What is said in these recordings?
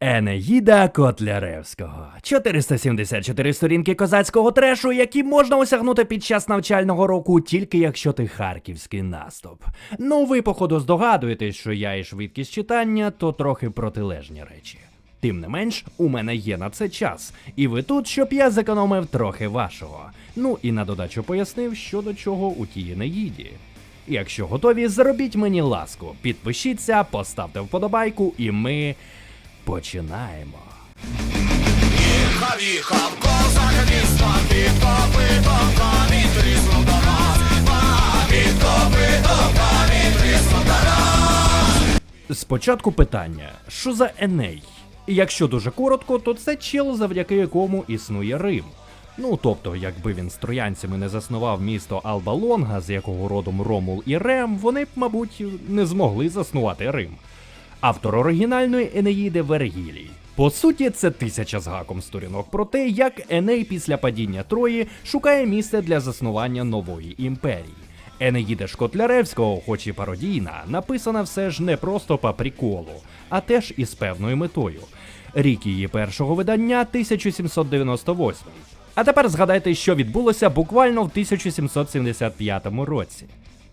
Енеїда Котляревського. 474 сторінки козацького трешу, які можна осягнути під час навчального року, тільки якщо ти харківський наступ. Ну, ви, походу, здогадуєтесь, що я і швидкість читання то трохи протилежні речі. Тим не менш, у мене є на це час, і ви тут, щоб я зекономив трохи вашого. Ну і на додачу пояснив, що до чого у тій Енеїді. Якщо готові, зробіть мені ласку, підпишіться, поставте вподобайку, і ми починаємо. Їхав, їхав, козак міста під. Спочатку питання: що за Еней? Якщо дуже коротко, то це чел, завдяки якому існує Рим. Ну тобто, якби він з троянцями не заснував місто Алба-Лонга, з якого родом Ромул і Рем, вони б, мабуть, не змогли заснувати Рим. Автор оригінальної Енеїди Вергілій. По суті, це тисяча з гаком сторінок про те, як Еней після падіння Трої шукає місце для заснування нової імперії. Енеїда Шкотляревського, хоч і пародійна, написана все ж не просто по приколу, а теж із певною метою. Рік її першого видання 1798. А тепер згадайте, що відбулося буквально в 1775 році.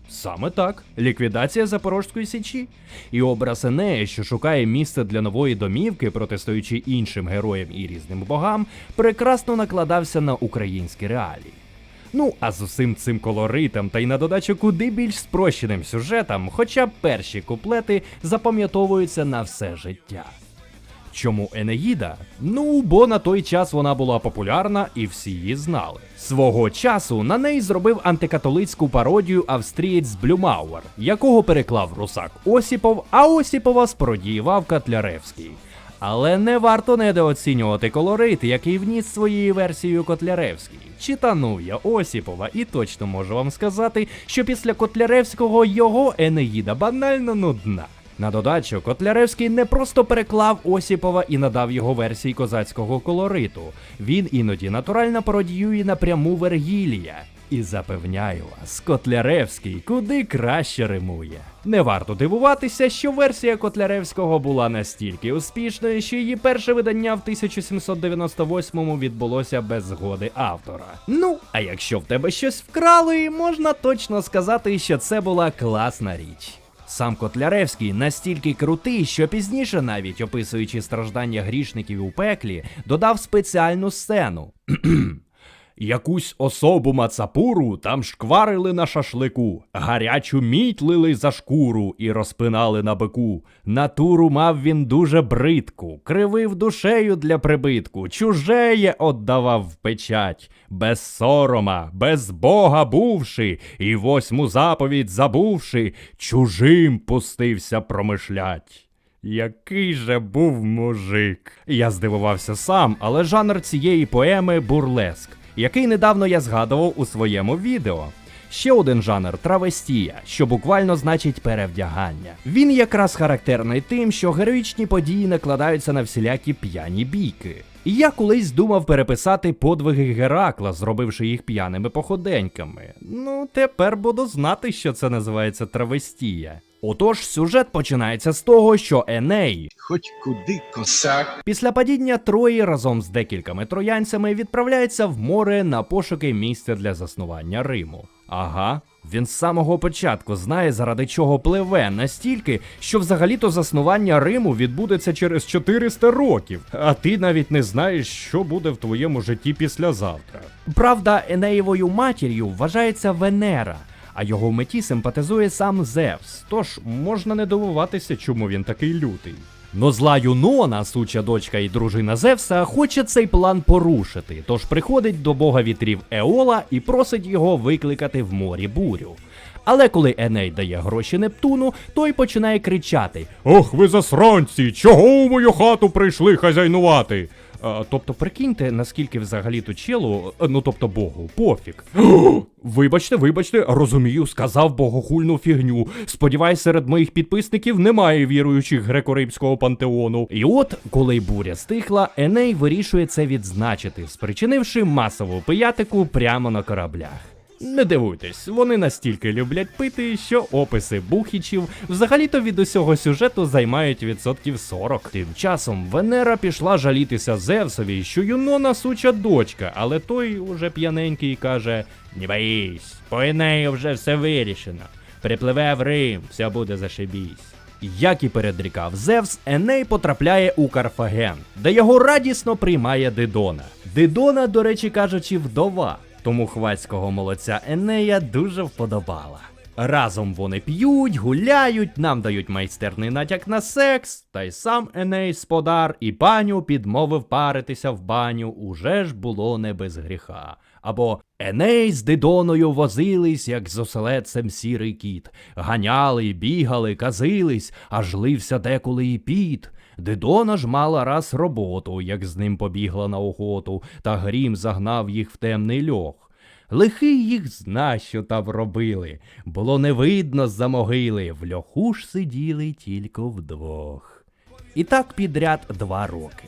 Саме так, ліквідація Запорожської січі. І образ Енея, що шукає місце для нової домівки, протистоючи іншим героям і різним богам, прекрасно накладався на українські реалії. Ну, а з усім цим колоритом та й на додачу куди більш спрощеним сюжетом, хоча перші куплети запам'ятовуються на все життя. Чому Енеїда? Ну, бо на той час вона була популярна і всі її знали. Свого часу на неї зробив антикатолицьку пародію австрієць Блюмауер, якого переклав русак Осіпов, а Осіпова спародіював Котляревський. Але не варто недооцінювати колорит, який вніс своєю версією Котляревський. Читанув я Осіпова і точно можу вам сказати, що після Котляревського його Енеїда банально нудна. На додачу, Котляревський не просто переклав Осіпова і надав його версії козацького колориту. Він іноді натурально пародіює напряму Вергілія. І запевняю вас, Котляревський куди краще римує. Не варто дивуватися, що версія Котляревського була настільки успішною, що її перше видання в 1798-му відбулося без згоди автора. Ну, а якщо в тебе щось вкрали, можна точно сказати, що це була класна річ. Сам Котляревський настільки крутий, що пізніше, навіть описуючи страждання грішників у пеклі, додав спеціальну сцену. Якусь особу мацапуру там шкварили на шашлику, гарячу мідь лили за шкуру і розпинали на бику. Натуру мав він дуже бридку, кривив душею для прибитку, чужеє отдавав в печать, без сорома, без Бога бувши, і восьму заповідь забувши, чужим пустився промишлять. Який же був мужик. Я здивувався сам, але жанр цієї поеми бурлеск, який недавно я згадував у своєму відео. Ще один жанр травестія, що буквально значить перевдягання. Він якраз характерний тим, що героїчні події накладаються на всілякі п'яні бійки. І я колись думав переписати подвиги Геракла, зробивши їх п'яними походеньками. Ну, тепер буду знати, що це називається травестія. Отож, сюжет починається з того, що Еней, Хоч куди косак. Після падіння Трої разом з декількома троянцями відправляється в море на пошуки місця для заснування Риму. Ага. Він з самого початку знає, заради чого пливе, настільки, що взагалі-то заснування Риму відбудеться через 400 років, а ти навіть не знаєш, що буде в твоєму житті післязавтра. Правда, Енеєвою матір'ю вважається Венера, а його меті симпатизує сам Зевс, тож можна не дивуватися, чому він такий лютий. Но зла Юнона, суча дочка і дружина Зевса, хоче цей план порушити, тож приходить до бога вітрів Еола і просить його викликати в морі бурю. Але коли Еней дає гроші Нептуну, той починає кричати: Ох, ви засранці! Чого у мою хату прийшли хазяйнувати? А, тобто, прикиньте, наскільки взагалі то челу, е, ну тобто Богу, пофіг. Вибачте, вибачте, розумію, сказав богохульну фігню. Сподіваюсь, серед моїх підписників немає віруючих греко-римського пантеону. І от, коли буря стихла, Еней вирішує це відзначити, спричинивши масову пиятику прямо на кораблях. Не дивуйтесь, вони настільки люблять пити, що описи бухічів взагалі-то від усього сюжету займають відсотків 40. Тим часом Венера пішла жалітися Зевсові, що Юнона суча дочка, але той уже п'яненький каже: Не боїсь, по Енею вже все вирішено. Припливе в Рим, все буде зашибісь. Як і передрікав Зевс, Еней потрапляє у Карфаген, де його радісно приймає Дидона. Дидона, до речі кажучи, вдова, тому хвацького молодця Енея дуже вподобала. Разом вони п'ють, гуляють, нам дають майстерний натяк на секс, та й сам Еней сподар і паню підмовив паритися в баню, уже ж було не без гріха. Або Еней з Дидоною возились, як з оселедцем сірий кіт, ганяли, бігали, казились, аж лився деколи і піт. Дидона ж мала раз роботу, як з ним побігла на охоту, та грім загнав їх в темний льох. Лихий їх зна, що там робили. Було не видно з-за могили, в льоху ж сиділи тільки вдвох. І так підряд два роки.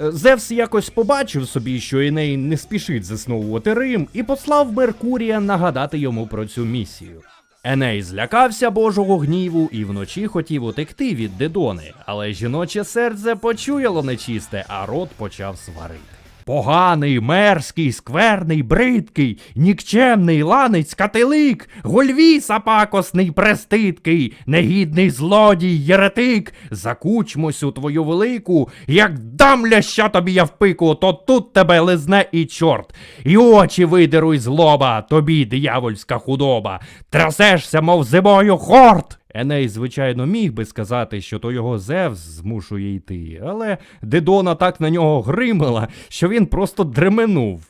Е, Зевс якось побачив собі, що Еней не спішить засновувати Рим, і послав Меркурія нагадати йому про цю місію. Еней злякався Божого гніву і вночі хотів утекти від Дидони, але жіноче серце почуяло нечисте, а рот почав сварити. Поганий, мерзкий, скверний, бридкий, нікчемний, ланець, катилик, гульвіса пакосний, престидкий, негідний злодій, єретик, закучмусь у твою велику, як дам ляща тобі я в пику, то тут тебе лизне і чорт, і очі видеруй злоба, тобі диявольська худоба, трясешся, мов зимою хорт. Еней, звичайно, міг би сказати, що то його Зевс змушує йти, але Дидона так на нього гримала, що він просто дременув.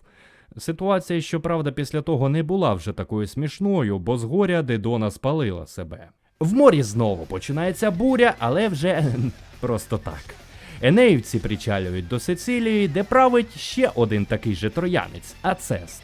Ситуація, щоправда, після того не була вже такою смішною, бо з горя Дидона спалила себе. В морі знову починається буря, але вже просто так. Енеївці причалюють до Сицилії, де править ще один такий же троянець Ацест.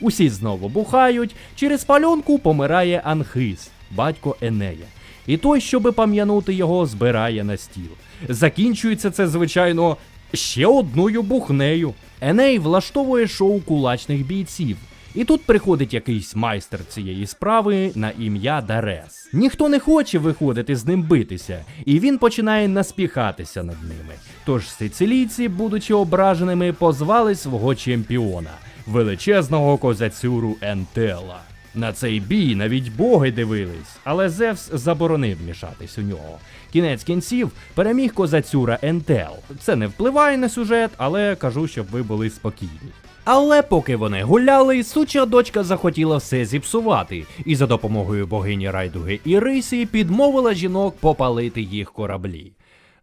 Усі знову бухають, через пальонку помирає Анхис, батько Енея. І той, щоби пам'янути його, збирає на стіл. Закінчується це, звичайно, ще одною бухнею. Еней влаштовує шоу кулачних бійців. І тут приходить якийсь майстер цієї справи на ім'я Дарес. Ніхто не хоче виходити з ним битися, і він починає наспіхатися над ними. Тож сицилійці, будучи ображеними, позвали свого чемпіона, величезного козацюру Ентела. На цей бій навіть боги дивились, але Зевс заборонив мішатись у нього. Кінець кінців переміг козацюра Ентел. Це не впливає на сюжет, але кажу, щоб ви були спокійні. Але поки вони гуляли, суча дочка захотіла все зіпсувати, і за допомогою богині Райдуги Ірисі підмовила жінок попалити їх кораблі.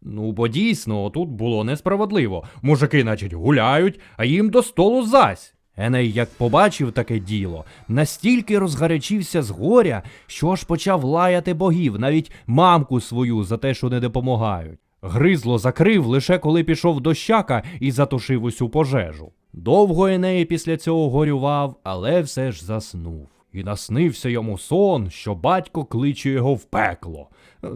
Ну, бо дійсно, тут було несправедливо. Мужики, значить, гуляють, а їм до столу зась. Еней, як побачив таке діло, настільки розгарячився з горя, що аж почав лаяти богів, навіть мамку свою за те, що не допомагають. Гризло закрив лише коли пішов до щака і затушив усю пожежу. Довго Еней після цього горював, але все ж заснув. І наснився йому сон, що батько кличе його в пекло.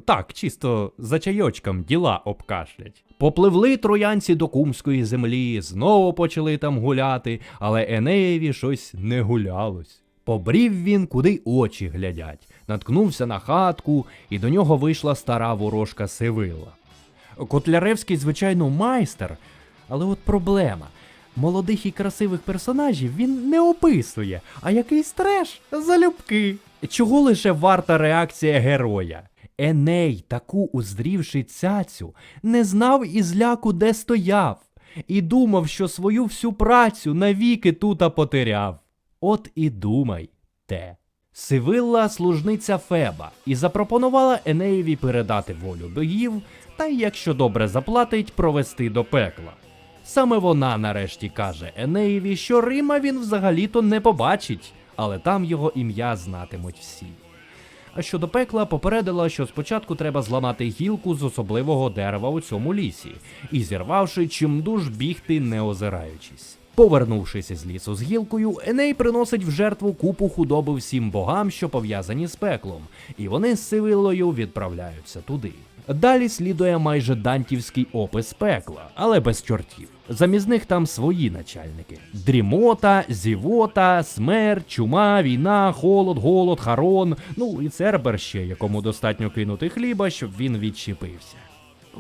Так, чисто за чайочком діла обкашлять. Попливли троянці до кумської землі, знову почали там гуляти, але Енеєві щось не гулялось. Побрів він, куди очі глядять, наткнувся на хатку, і до нього вийшла стара ворожка Сивила. Котляревський, звичайно, майстер, але от проблема. Молодих і красивих персонажів він не описує, а якийсь треш залюбки. Чого лише варта реакція героя? Еней, таку уздрівши цяцю, не знав і зляку, де стояв, і думав, що свою всю працю навіки тута потеряв. От і думай те. Сивилла служниця Феба і запропонувала Енеєві передати волю богів та, якщо добре заплатить, провести до пекла. Саме вона нарешті каже Енеєві, що Рима він взагалі-то не побачить, але там його ім'я знатимуть всі. А щодо пекла попередила, що спочатку треба зламати гілку з особливого дерева у цьому лісі, і зірвавши чимдуж бігти, не озираючись. Повернувшись із лісу з гілкою, Еней приносить в жертву купу худоби всім богам, що пов'язані з пеклом, і вони з Сивилою відправляються туди. Далі слідує майже дантівський опис пекла, але без чортів. Замість них там свої начальники: дрімота, зівота, смерть, чума, війна, холод, голод, харон. Ну і цербер ще, якому достатньо кинути хліба, щоб він відчепився.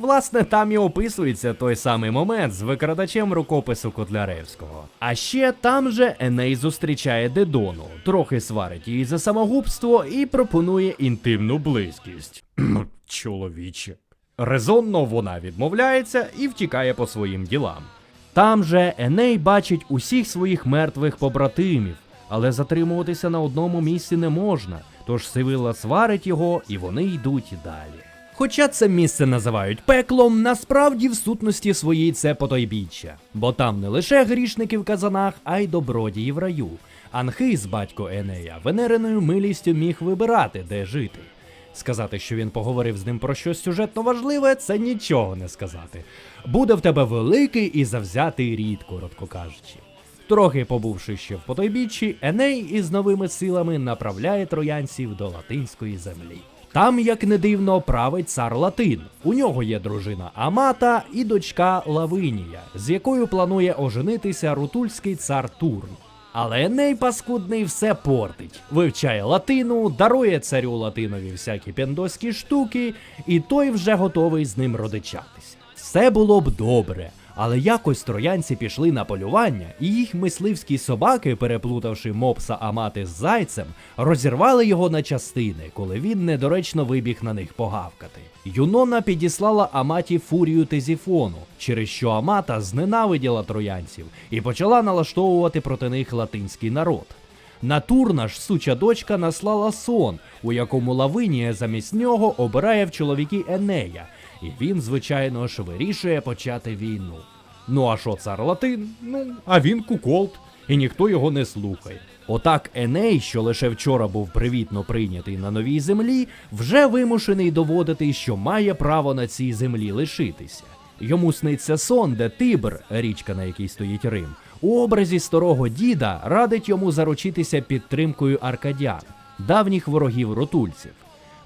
Власне, там і описується той самий момент з викрадачем рукопису Котляревського. А ще там же Еней зустрічає Дедону, трохи сварить її за самогубство і пропонує інтимну близькість. Чоловіче. Резонно вона відмовляється і втікає по своїм ділам. Там же Еней бачить усіх своїх мертвих побратимів, але затримуватися на одному місці не можна, тож Сивила сварить його, і вони йдуть далі. Хоча це місце називають пеклом, насправді в сутності своїй це потойбіччя, бо там не лише грішники в казанах, а й добродії в раю. Анхис, батько Енея, венереною милістю міг вибирати, де жити. Сказати, що він поговорив з ним про щось сюжетно важливе, це нічого не сказати. Буде в тебе великий і завзятий рід, коротко кажучи. Трохи побувши ще в потойбіччі, Еней із новими силами направляє троянців до латинської землі. Там, як не дивно, править цар Латин. У нього є дружина Амата і дочка Лавинія, з якою планує оженитися рутульський цар Турн. Але Еней паскудний все портить, вивчає латину, дарує царю латинові всякі пендоські штуки, і той вже готовий з ним родичатися. Все було б добре, але якось троянці пішли на полювання, і їх мисливські собаки, переплутавши мопса Амати з зайцем, розірвали його на частини, коли він недоречно вибіг на них погавкати. Юнона підіслала Аматі фурію Тезіфону, через що Амата зненавиділа троянців і почала налаштовувати проти них латинський народ. На Турна ж суча дочка наслала сон, у якому Лавинія замість нього обирає в чоловіки Енея, і він, звичайно ж, вирішує почати війну. Ну а що цар Латин? Ну, а він куколд, і ніхто його не слухає. Отак Еней, що лише вчора був привітно прийнятий на новій землі, вже вимушений доводити, що має право на цій землі лишитися. Йому сниться сон, де Тибр, річка, на якій стоїть Рим, у образі старого діда радить йому заручитися підтримкою аркадян, давніх ворогів ротульців.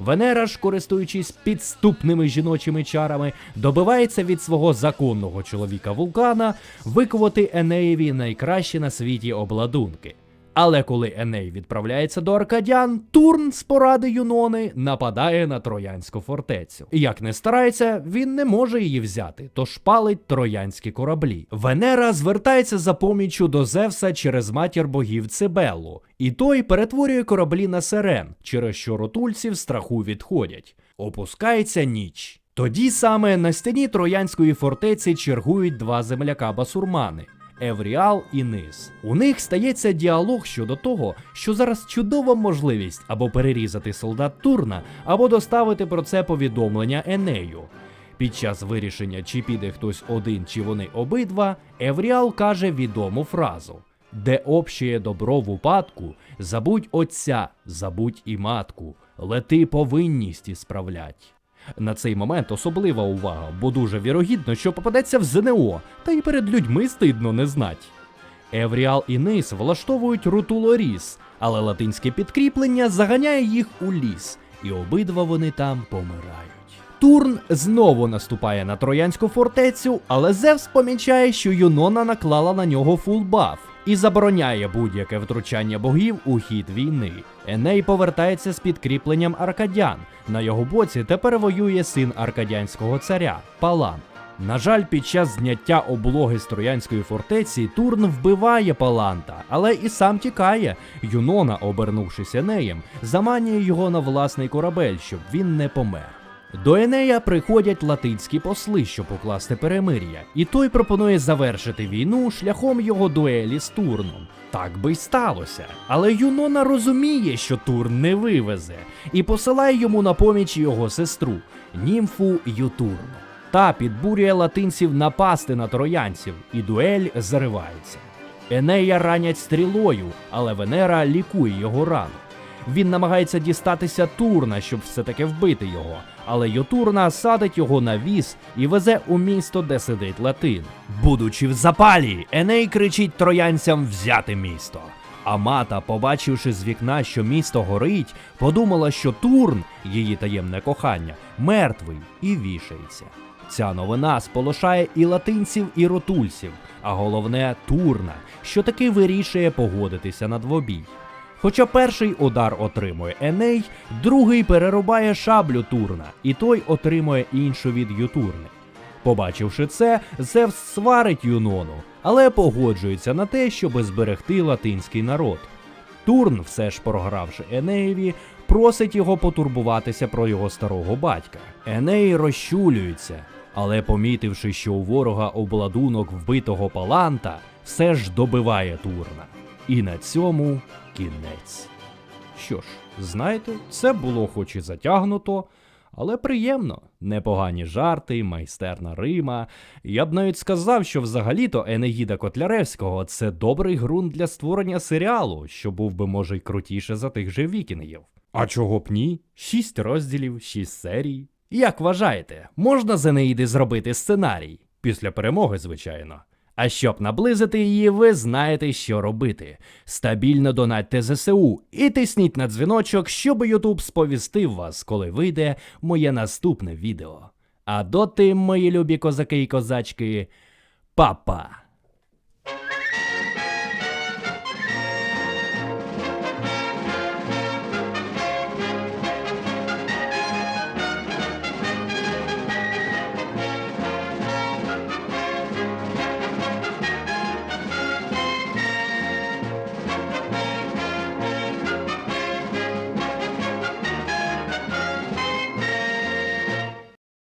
Венера ж, користуючись підступними жіночими чарами, добивається від свого законного чоловіка вулкана викувати Енеєві найкращі на світі обладунки. Але коли Еней відправляється до Аркадян, Турн з поради Юнони нападає на Троянську фортецю. І Як не старається, він не може її взяти, тож палить троянські кораблі. Венера звертається за поміччю до Зевса через матір богів Цибеллу, і той перетворює кораблі на сирен, через що ротульці в страху відходять. Опускається ніч. Тоді саме на стіні Троянської фортеці чергують два земляка басурмани. Евріал і Низ. У них стається діалог щодо того, що зараз чудова можливість або перерізати солдат Турна, або доставити про це повідомлення Енею. Під час вирішення, чи піде хтось один, чи вони обидва, Евріал каже відому фразу: Де общее добро в упадку, забудь отця, забудь і матку, лети повинність і справлять. На цей момент особлива увага, бо дуже вірогідно, що попадеться в ЗНО, та й перед людьми стидно не знать. Евріал і Нис влаштовують рутулоріс, але латинське підкріплення заганяє їх у ліс, і обидва вони там помирають. Турн знову наступає на троянську фортецю, але Зевс помічає, що Юнона наклала на нього фулбаф і забороняє будь-яке втручання богів у хід війни. Еней повертається з підкріпленням аркадян. На його боці тепер воює син аркадянського царя Палан. На жаль, під час зняття облоги з Троянської фортеці Турн вбиває Паланта, але і сам тікає. Юнона, обернувшись Енеєм, заманює його на власний корабель, щоб він не помер. До Енея приходять латинські посли, щоб укласти перемир'я, і той пропонує завершити війну шляхом його дуелі з Турном. Так би й сталося. Але Юнона розуміє, що Турн не вивезе, і посилає йому на поміч його сестру, німфу Ютурну. Та підбурює латинців напасти на троянців, і дуель заривається. Енея ранять стрілою, але Венера лікує його рану. Він намагається дістатися Турна, щоб все-таки вбити його, але Йотурна садить його на віз і везе у місто, де сидить Латин. Будучи в запалі, Еней кричить троянцям взяти місто. А мата, побачивши з вікна, що місто горить, подумала, що Турн, її таємне кохання, мертвий і вішається. Ця новина сполошає і латинців, і ротульців, а головне Турна, що таки вирішує погодитися на двобій. Хоча перший удар отримує Еней, другий перерубає шаблю Турна, і той отримує іншу від Ютурни. Побачивши це, Зевс сварить Юнону, але погоджується на те, щоб зберегти латинський народ. Турн, все ж програвши Енеєві, просить його потурбуватися про його старого батька. Еней розчулюється, але помітивши, що у ворога обладунок вбитого паланта, все ж добиває Турна. І на цьому кінець. Що ж, знаєте, це було хоч і затягнуто, але приємно. Непогані жарти, майстерна Рима. Я б навіть сказав, що взагалі-то Енеїда Котляревського це добрий ґрунт для створення серіалу, що був би, може, й крутіше за тих же вікінгів. А чого б ні? Шість розділів, шість серій. Як вважаєте, можна з Енеїди зробити сценарій? Після перемоги, звичайно. А щоб наблизити її, ви знаєте, що робити. Стабільно донатьте ЗСУ і тисніть на дзвіночок, щоб Ютуб сповістив вас, коли вийде моє наступне відео. А доти, мої любі козаки і козачки, папа!